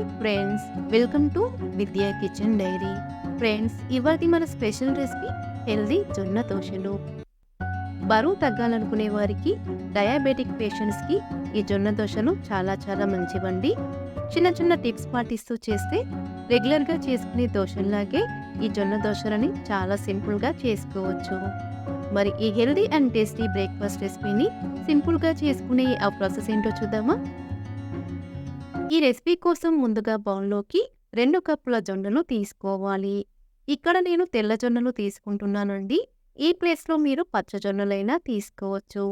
Hi friends welcome to Vidya kitchen diary. Friends ఇవాటి మన special recipe healthy జొన్న దోశలు. బరువు తగ్గాలనుకునే వారికి డయాబెటిక్ పేషెంట్స్కి ఈ జొన్న దోశలు చాలా చాలా మంచివండి. చిన్న చిన్న టిప్స్ పాటిస్తూ చేస్తే రెగ్యులర్గా చేసుకునే దోశల్లాగే ఈ జొన్న దోశలని చాలా సింపుల్గా చేసుకోవచ్చు. మరి ఈ హెల్దీ అండ్ టేస్టీ బ్రేక్ఫాస్ట్ రెసిపీని సింపుల్గా చేసుకునే ఆ ప్రాసెస్ ఏంటో చూద్దామా? ఈ రెసిపీ కోసం ముందుగా బౌల్లోకి రెండు కప్పుల జొన్నలు తీసుకోవాలి. ఇక్కడ నేను తెల్ల జొన్నలు తీసుకుంటున్నానండి. ఈ ప్లేస్లో మీరు పచ్చ జొన్నలైనా తీసుకోవచ్చు.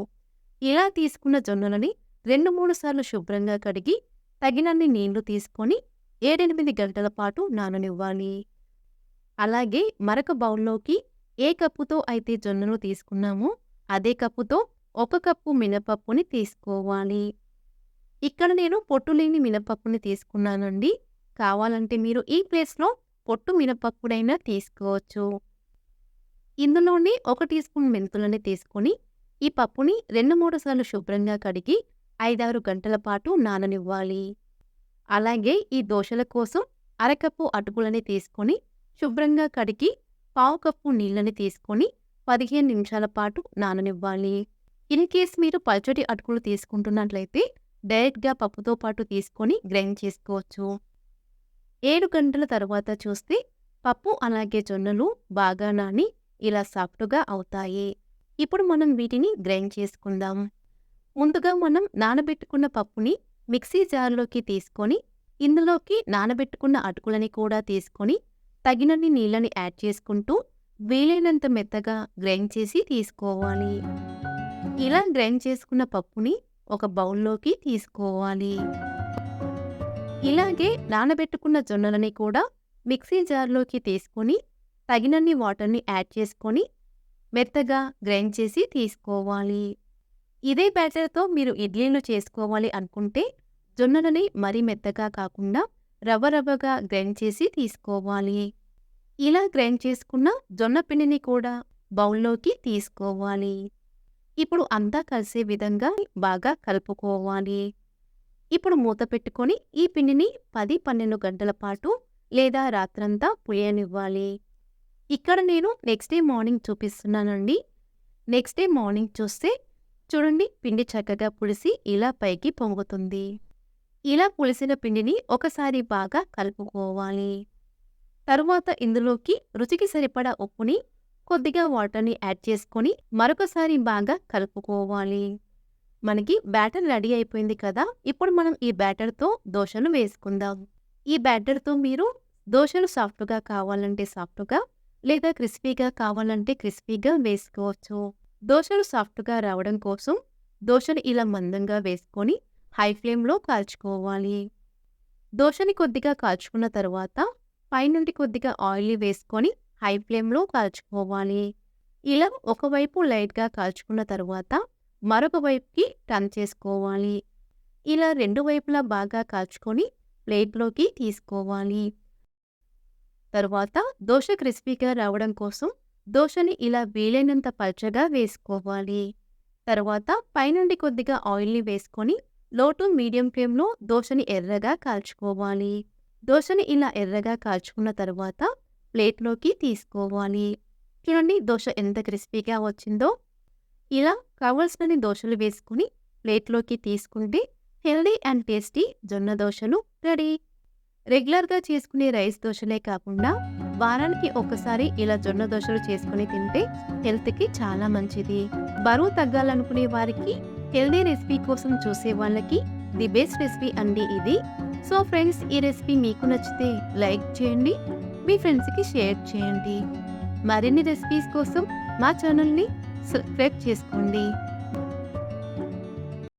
ఇలా తీసుకున్న జొన్నలని రెండు మూడు సార్లు శుభ్రంగా కడిగి తగినన్ని నీళ్ళు తీసుకొని ఏడెనిమిది గంటల పాటు నాననివ్వాలి. అలాగే మరొక బౌల్లోకి ఏ కప్పుతో అయితే జొన్నలు తీసుకున్నామో అదే కప్పుతో ఒక కప్పు మినపప్పుని తీసుకోవాలి. ఇక్కడ నేను పొట్టు లేని మినపప్పుని తీసుకున్నానండి. కావాలంటే మీరు ఈ ప్లేస్లో పొట్టు మినపప్పుడైనా తీసుకోవచ్చు. ఇందులోనే ఒక టీ స్పూన్ మెంతులని తీసుకొని ఈ పప్పుని రెండు మూడు సార్లు శుభ్రంగా కడిగి ఐదారు గంటల పాటు నాననివ్వాలి. అలాగే ఈ దోశల కోసం అరకప్పు అటుకులని తీసుకొని శుభ్రంగా కడిగి పావు కప్పు నీళ్ళని తీసుకొని పదిహేను నిమిషాల పాటు నాననివ్వాలి. ఇన్ కేస్ మీరు పల్చటి అటుకులు తీసుకుంటున్నట్లయితే డైరెక్ట్గా పప్పుతో పాటు తీసుకొని గ్రైండ్ చేసుకోవచ్చు. ఏడు గంటల తర్వాత చూస్తే పప్పు అలాగే జొన్నలు బాగా నాని ఇలా సాఫ్ట్గా అవుతాయి. ఇప్పుడు మనం వీటిని గ్రైండ్ చేసుకుందాం. ముందుగా మనం నానబెట్టుకున్న పప్పుని మిక్సీ జార్లోకి తీసుకొని ఇందులోకి నానబెట్టుకున్న అటుకులని కూడా తీసుకొని తగినన్ని నీళ్ళని యాడ్ చేసుకుంటూ వీలైనంత మెత్తగా గ్రైండ్ చేసి తీసుకోవాలి. ఇలా గ్రైండ్ చేసుకున్న పప్పుని ఒక బౌల్లోకి తీసుకోవాలి. ఇలాగే నానబెట్టుకున్న జొన్నలని కూడా మిక్సీ జార్లోకి తీసుకొని తగినన్ని వాటర్ని యాడ్ చేసుకొని మెత్తగా గ్రైండ్ చేసి తీసుకోవాలి. ఇదే బ్యాటర్తో మీరు ఇడ్లీలు చేసుకోవాలి అనుకుంటే జొన్నలని మరీ మెత్తగా కాకుండా రవ్వ రవ్వగా గ్రైండ్ చేసి తీసుకోవాలి. ఇలా గ్రైండ్ చేసుకున్న జొన్న పిండిని కూడా బౌల్లోకి తీసుకోవాలి. ఇప్పుడు అంతా కలిసే విధంగా బాగా కలుపుకోవాలి. ఇప్పుడు మూత పెట్టుకొని ఈ పిండిని పది పన్నెండు గంటల పాటు లేదా రాత్రంతా పుయనివ్వాలి. ఇక్కడ నేను నెక్స్ట్ డే మార్నింగ్ చూపిస్తున్నానండి. నెక్స్ట్ డే మార్నింగ్ చూస్తే చూడండి పిండి చక్కగా పులిసి ఇలా పైకి పొంగుతుంది. ఇలా పులిసిన పిండిని ఒకసారి బాగా కలుపుకోవాలి. తరువాత ఇందులోకి రుచికి సరిపడా ఉప్పుని కొద్దిగా వాటర్ని యాడ్ చేసుకొని మరొకసారి బాగా కలుపుకోవాలి. మనకి బ్యాటర్ రెడీ అయిపోయింది కదా! ఇప్పుడు మనం ఈ బ్యాటర్తో దోశలు వేసుకుందాం. ఈ బ్యాటర్తో మీరు దోశలు సాఫ్ట్గా కావాలంటే సాఫ్ట్గా లేదా క్రిస్పీగా కావాలంటే క్రిస్పీగా వేసుకోవచ్చు. దోశలు సాఫ్ట్గా రావడం కోసం దోశని ఇలా మందంగా వేసుకొని హై ఫ్లేమ్లో కాల్చుకోవాలి. దోశని కొద్దిగా కాల్చుకున్న తర్వాత పైనుండి కొద్దిగా ఆయిల్ వేసుకొని హై ఫ్లేమ్లో కాల్చుకోవాలి. ఇలా ఒకవైపు లైట్గా కాల్చుకున్న తర్వాత మరొక వైపుకి టర్న్ చేసుకోవాలి. ఇలా రెండు వైపులా బాగా కాల్చుకొని ప్లేట్లోకి తీసుకోవాలి. తరువాత దోశ క్రిస్పీగా రావడం కోసం దోశని ఇలా వీలైనంత పల్చగా వేసుకోవాలి. తర్వాత పైనుండి కొద్దిగా ఆయిల్ని వేసుకొని లో టు మీడియం ఫ్లేమ్లో దోశని ఎర్రగా కాల్చుకోవాలి. దోశని ఇలా ఎర్రగా కాల్చుకున్న తర్వాత ప్లేట్లోకి తీసుకోవాలి. చూడండి దోశ ఎంత క్రిస్పీగా వచ్చిందో. ఇలా కావలసినన్ని దోశలు వేసుకుని ప్లేట్లోకి తీసుకుంటే హెల్దీ అండ్ టేస్టీ జొన్న దోశలు రెడీ. రెగ్యులర్గా చేసుకునే రైస్ దోశలే కాకుండా వారానికి ఒకసారి ఇలా జొన్న దోశలు చేసుకుని తింటే హెల్త్కి చాలా మంచిది. బరువు తగ్గాలనుకునే వారికి హెల్దీ రెసిపీ కోసం చూసే వాళ్ళకి ది బెస్ట్ రెసిపీ అండి ఇది. సో ఫ్రెండ్స్ ఈ రెసిపీ మీకు నచ్చితే లైక్ చేయండి. మీ ఫ్రెండ్స్కి షేర్ చేయండి. మరిన్ని రెసిపీస్ కోసం మా ఛానల్ని సబ్స్క్రైబ్ చేసుకోండి.